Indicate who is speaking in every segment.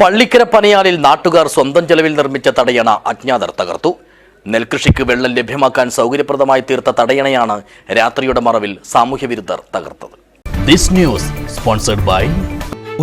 Speaker 1: പള്ളിക്കര പനയാലിൽ നാട്ടുകാർ സ്വന്തം ചെലവിൽ നിർമ്മിച്ച തടയണ അജ്ഞാതർ തകർത്തു. നെൽകൃഷിക്ക് വെള്ളം ലഭ്യമാക്കാൻ സൗകര്യപ്രദമായി തീർത്ത തടയണയാണ് രാത്രിയുടെ മറവിൽ സാമൂഹ്യവിരുദ്ധർ തകർത്തത്. ദിസ് ന്യൂസ് സ്പോൺസർഡ് ബൈ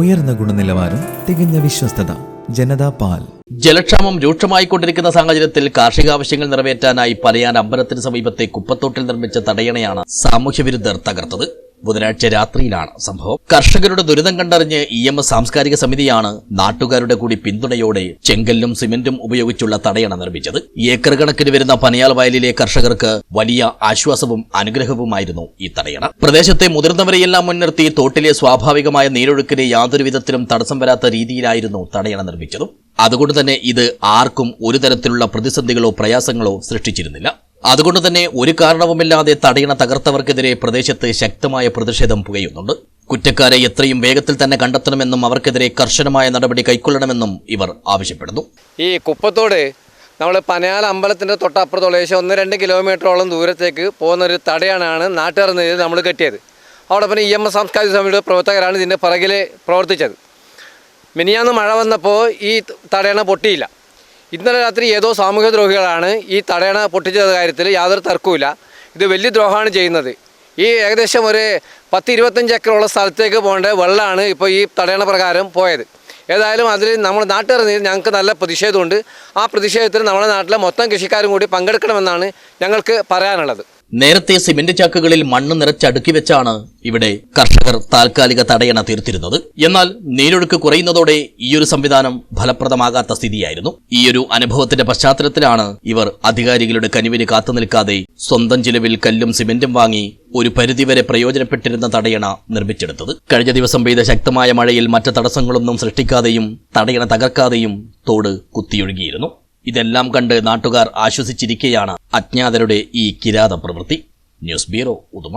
Speaker 2: ഉയർന്ന ഗുണനിലവാരം തികഞ്ഞ വിശ്വസ്തത ജനതാ പാൽ.
Speaker 1: ജലക്ഷാമം രൂക്ഷമായിക്കൊണ്ടിരിക്കുന്ന സാഹചര്യത്തിൽ കാർഷിക ആവശ്യങ്ങൾ നിറവേറ്റാനായി പലയാൻ അമ്പലത്തിന് സമീപത്തെ കുപ്പത്തോട്ടിൽ നിർമ്മിച്ച തടയണയാണ് സാമൂഹ്യവിരുദ്ധർ തകർത്തത്. ബുധനാഴ്ച രാത്രിയിലാണ് സംഭവം. കർഷകരുടെ ദുരിതം കണ്ടറിഞ്ഞ് ഇ എം എസ് സാംസ്കാരിക സമിതിയാണ് നാട്ടുകാരുടെ കൂടി പിന്തുണയോടെ ചെങ്കല്ലും സിമന്റും ഉപയോഗിച്ചുള്ള തടയണ നിർമ്മിച്ചത്. ഏക്കർ കണക്കിന് വരുന്ന പനയാൽ വയലിലെ കർഷകർക്ക് വലിയ ആശ്വാസവും അനുഗ്രഹവുമായിരുന്നു ഈ തടയണ. പ്രദേശത്തെ മുതിർന്നവരെയെല്ലാം മുൻനിർത്തി തോട്ടിലെ സ്വാഭാവികമായ നീരൊഴുക്കിന് യാതൊരു വിധത്തിലും തടസ്സം വരാത്ത രീതിയിലായിരുന്നു തടയണ നിർമ്മിച്ചതും. അതുകൊണ്ട് തന്നെ ഇത് ആർക്കും ഒരു തരത്തിലുള്ള പ്രതിസന്ധികളോ പ്രയാസങ്ങളോ സൃഷ്ടിച്ചിരുന്നില്ല. അതുകൊണ്ട് തന്നെ ഒരു കാരണവുമില്ലാതെ തടയണ തകർത്തവർക്കെതിരെ പ്രദേശത്ത് ശക്തമായ പ്രതിഷേധം പുകയുന്നുണ്ട്. കുറ്റക്കാരെ എത്രയും വേഗത്തിൽ തന്നെ കണ്ടെത്തണമെന്നും അവർക്കെതിരെ കർശനമായ നടപടി കൈക്കൊള്ളണമെന്നും ഇവർ ആവശ്യപ്പെടുന്നു.
Speaker 3: ഈ കുപ്പത്തോട് നമ്മൾ പനയാൽ അമ്പലത്തിന്റെ തൊട്ടപ്പുറത്തുള്ള ഏകദേശം ഒന്ന് രണ്ട് കിലോമീറ്ററോളം ദൂരത്തേക്ക് പോകുന്ന ഒരു തടയാനാണ് നാട്ടുകാർ നമ്മൾ കെട്ടിയത്. അവിടെ പിന്നെ ഇ എം എസ് സാംസ്കാരിക സമിതിയുടെ പ്രവർത്തകരാണ് ഇതിന്റെ പിറകിൽ പ്രവർത്തിച്ചത്. മിനിയാന്ന് മഴ വന്നപ്പോൾ ഈ തടയണ പൊട്ടിയില്ല. ഇന്നലെ രാത്രി ഏതോ സാമൂഹ്യ ദ്രോഹികളാണ് ഈ തടയണ പൊട്ടിച്ച കാര്യത്തിൽ യാതൊരു തർക്കവുമില്ല. ഇത് വലിയ ദ്രോഹമാണ് ചെയ്യുന്നത്. ഈ ഏകദേശം ഒരു പത്ത് ഇരുപത്തഞ്ച് ഏക്കറുള്ള സ്ഥലത്തേക്ക് പോകേണ്ട വെള്ളമാണ് ഇപ്പോൾ ഈ തടയണ പ്രകാരം പോയത്. ഏതായാലും അതിൽ നമ്മുടെ നാട്ടുകാർ ഞങ്ങൾക്ക് നല്ല പ്രതിഷേധമുണ്ട്. ആ പ്രതിഷേധത്തിൽ നമ്മുടെ നാട്ടിലെ മൊത്തം കൃഷിക്കാരും കൂടി പങ്കെടുക്കണമെന്നാണ് ഞങ്ങൾക്ക് പറയാനുള്ളത്.
Speaker 1: നേരത്തെ സിമന്റ് ചാക്കുകളിൽ മണ്ണ് നിറച്ചടുക്കി വെച്ചാണ് ഇവിടെ കർഷകർ താൽക്കാലിക തടയണ തീർത്തിരുന്നത്. എന്നാൽ നീരൊഴുക്ക് കുറയുന്നതോടെ ഈയൊരു സംവിധാനം ഫലപ്രദമാകാത്ത സ്ഥിതിയായിരുന്നു. ഈയൊരു അനുഭവത്തിന്റെ പശ്ചാത്തലത്തിലാണ് ഇവർ അധികാരികളുടെ കനിവിന് കാത്തു നിൽക്കാതെ സ്വന്തം ചിലവിൽ കല്ലും സിമന്റും വാങ്ങി ഒരു പരിധിവരെ പ്രയോജനപ്പെട്ടിരുന്ന തടയണ നിർമ്മിച്ചെടുത്തത്. കഴിഞ്ഞ ദിവസം പെയ്ത ശക്തമായ മഴയിൽ മറ്റ് തടസ്സങ്ങളൊന്നും സൃഷ്ടിക്കാതെയും തടയണ തകർക്കാതെയും തോട് കുത്തിയൊഴുകിയിരുന്നു. ഇതെല്ലാം കണ്ട് നാട്ടുകാർ ആശ്വസിച്ചിരിക്കെയാണ് അജ്ഞാതരുടെ ഈ കിരാത പ്രവൃത്തി ന്യൂസ് ബ്യൂറോ ഉദുമ.